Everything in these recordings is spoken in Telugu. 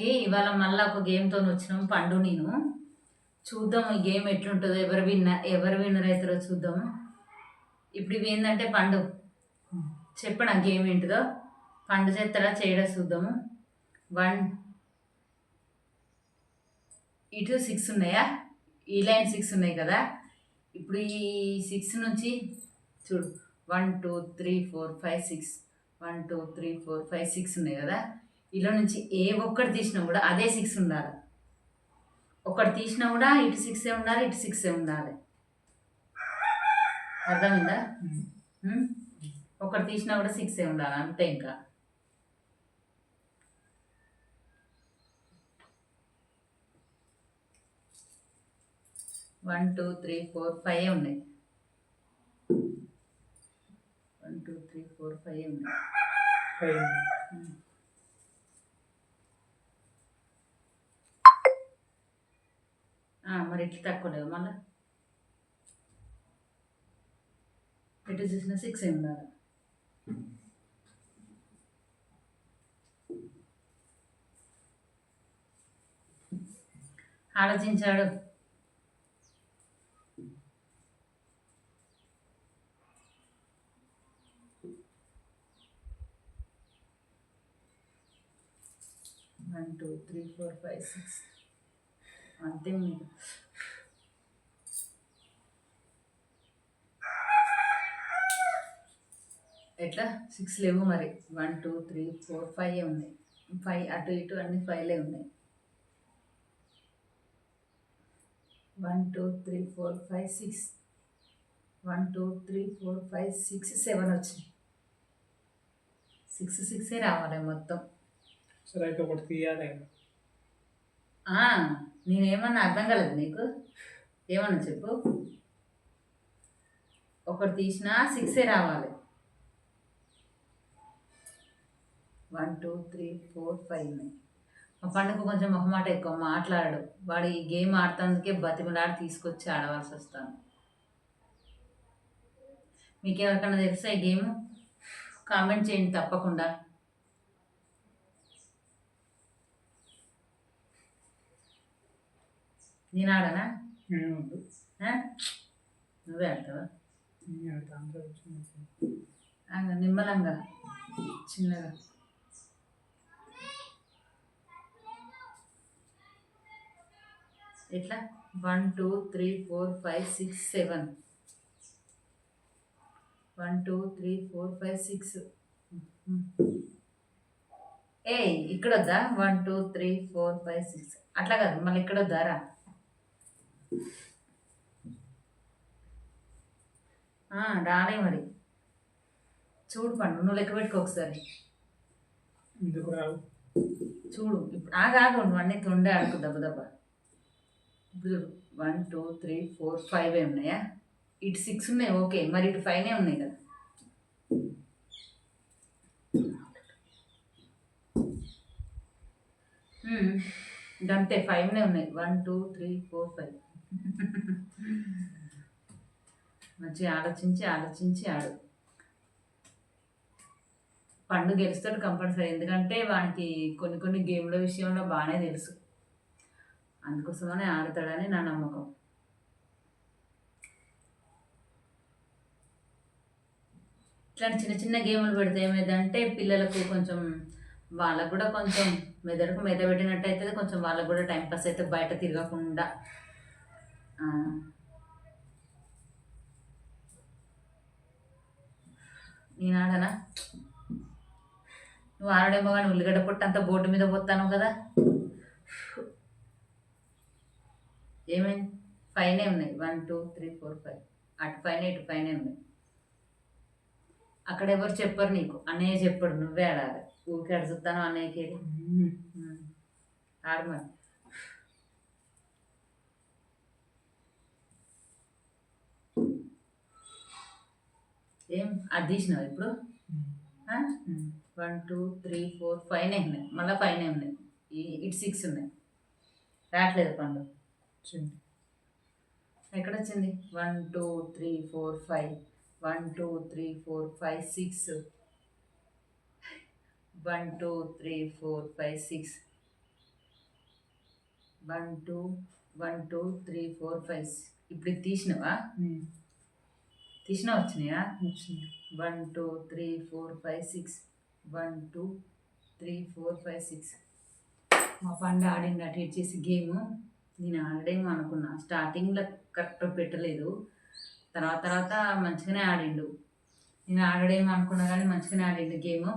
అందరికీ ఇవాళ మళ్ళీ ఒక గేమ్తో వచ్చినాం పండు నేను. చూద్దాం ఈ గేమ్ ఎట్లుంటుందో. ఎవరు విన్నర్ ఎవరు విన్నర్ అవుతారో చూద్దాం. ఇప్పుడు ఇవి ఏంటంటే పండు. చెప్పనా గేమ్ ఏంటిదో? పండు చేస్తాడా? చేయడా? చూద్దాము వన్ ఇటు సిక్స్ ఉన్నాయా? ఈ లైన్ సిక్స్ ఉన్నాయి కదా. ఇప్పుడు ఈ సిక్స్ నుంచి చూడు. One two three four five six one two three four five six ఉన్నాయి కదా. ఇలా నుంచి ఏ ఒక్కటి తీసినా కూడా అదే సిక్స్ ఉండాలి. ఒకటి తీసినా కూడా ఇటు సిక్సే ఉండాలి ఇటు సిక్సే ఉండాలి. అర్థమైందా? ఒకటి తీసినా కూడా సిక్సే ఉండాలి అంతే ఇంకా. One two three four five ఉన్నాయి. One two three four five ఉన్నాయి. మరి ఇట్లా తక్కువ లేవు మళ్ళా ఎటు చూసిన సిక్స్ ఏమి ఉండాలి. ఆలోచించాడు. One two three four five six. అంతే ఎట్లా? సిక్స్ లేవు మరి. One two three four five ఉన్నాయి. ఫైవ్ అటు ఇటు అన్ని ఫైవ్లే ఉన్నాయి. One two three four five six one two three four five six seven వచ్చినాయి. సిక్స్ సిక్సే రావాలి మొత్తం. సరే అయితే ఒకటి తీయాలి. నేనేమన్నా అర్థం కాలేదు నీకు? ఏమన్నా చెప్పు. ఒకటి తీసినా సిక్సే రావాలి. One two three four five మా పండుగ కొంచెం మొహమాట ఎక్కువ మాట్లాడాడు. వాడు ఈ గేమ్ ఆడుతందుకే బతిమలాడి తీసుకొచ్చి ఆడవలసి వస్తాను. మీకు ఎవరికైనా తెలుసా ఈ గేమ్? కామెంట్ చేయండి తప్పకుండా. నేను ఆడనా? నువ్వే ఆడతావా నిమ్మలంగా చిన్నగా. ఎట్లా? One two three four five six seven. One two three four five six. ఏ ఇక్కడ వద్దా? One two three four five six. అట్లా కాదు మళ్ళీ ఇక్కడ వద్దారా రాలే మరి. చూడు పండు నువ్వు లెక్క పెట్టుకో ఒకసారి. చూడు ఇప్పుడు ఆగా ఆగు నువ్వు అన్నీ తొండే ఆడుకు దెబ్బ దెబ్బ. ఇప్పుడు one two three four five ఏ ఉన్నాయా? ఇటు సిక్స్ ఉన్నాయి ఓకే. మరి ఇటు ఫైవ్నే ఉన్నాయి కదా. ఇంకంతే ఫైవ్నే ఉన్నాయి. One two three four five మంచిగా ఆలోచించి ఆలోచించి ఆడు. పండు గెలుస్తాడు కంపల్సరీ. ఎందుకంటే వానికి కొన్ని కొన్ని గేమ్ల విషయంలో బాగానే తెలుసు. అందుకోసమనే ఆడతాడని నా నమ్మకం. ఇట్లాంటి చిన్న చిన్న గేములు పెడితే ఏమైందంటే పిల్లలకు కొంచెం వాళ్ళకు కూడా కొంచెం మెదడుకు మెద పెట్టినట్టు అవుతుంది కొంచెం వాళ్ళకు కూడా టైంపాస్ అయితే బయట తిరగకుండా నేను ఆడనా నువ్వు ఆడేమో కానీ ఉల్లిగడ్డ పొట్టు అంతా బోర్డు మీద పోతాను కదా. ఏమైంది పైనే ఉన్నాయి. One two three four five. అటు పైన ఇటు పైన ఉన్నాయి. అక్కడ ఎవరు చెప్పరు నీకు. అన్నయ్య చెప్పడు. నువ్వే ఆడాలి. ఊరికే అడుగుతాను అన్నయ్యకి. ఆడు మరి ఏం అది తీసినావు ఇప్పుడు? One two three four five ఉన్నాయి. మళ్ళీ ఫైవ్ ఉన్నాయి. ఇటు సిక్స్ ఉన్నాయి. రావట్లేదు పండు. ఎక్కడ వచ్చింది one two three four five one two three four five six one two three four five six one two one two three four five ఇప్పుడు ఇది తీసినవా? తీసినా వచ్చినాయా? వచ్చింది one two three four five six. One two three four five six. మా పండు ఆడింది అటు ఇచ్చేసి గేమ్. నేను ఆడేమో అనుకున్నా. స్టార్టింగ్లో కరెక్ట్ పెట్టలేదు. తర్వాత తర్వాత మంచిగానే ఆడిండు. నేను ఆడడేమో అనుకున్నా కానీ మంచిగానే ఆడిండు గేమ్.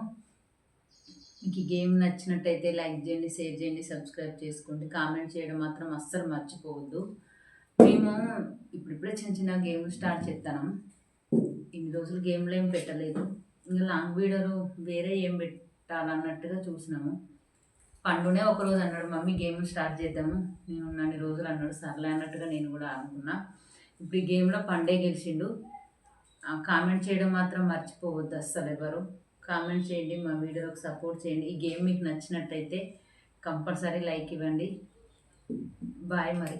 మీకు ఈ గేమ్ నచ్చినట్టయితే లైక్ చేయండి షేర్ చేయండి సబ్స్క్రైబ్ చేసుకోండి. కామెంట్ చేయడం మాత్రం అస్సలు మర్చిపోవద్దు. మేము ఇప్పుడిప్పుడే చిన్న చిన్న గేమ్లు స్టార్ట్ చేస్తాను ఇన్ని రోజులు గేమ్లు ఏం పెట్టలేదు. ఇంకా లాంగ్ వీడియోలు వేరే ఏం పెట్టాలన్నట్టుగా చూసినాము. పండునే ఒకరోజు అన్నాడు మమ్మీ గేమ్ స్టార్ట్ చేద్దాము. నేను నన్ను రోజులు అన్నాడు సర్లే అన్నట్టుగా నేను కూడా అనుకున్నా. ఇప్పుడు ఈ గేమ్లో పండే గెలిచిండు. కామెంట్ చేయడం మాత్రం మర్చిపోవద్దు అస్సలు ఎవరు. కామెంట్ చేయండి మా వీడియోకి సపోర్ట్ చేయండి. ఈ గేమ్ మీకు నచ్చినట్టయితే కంపల్సరీ లైక్ ఇవ్వండి. బాయ్ మరి.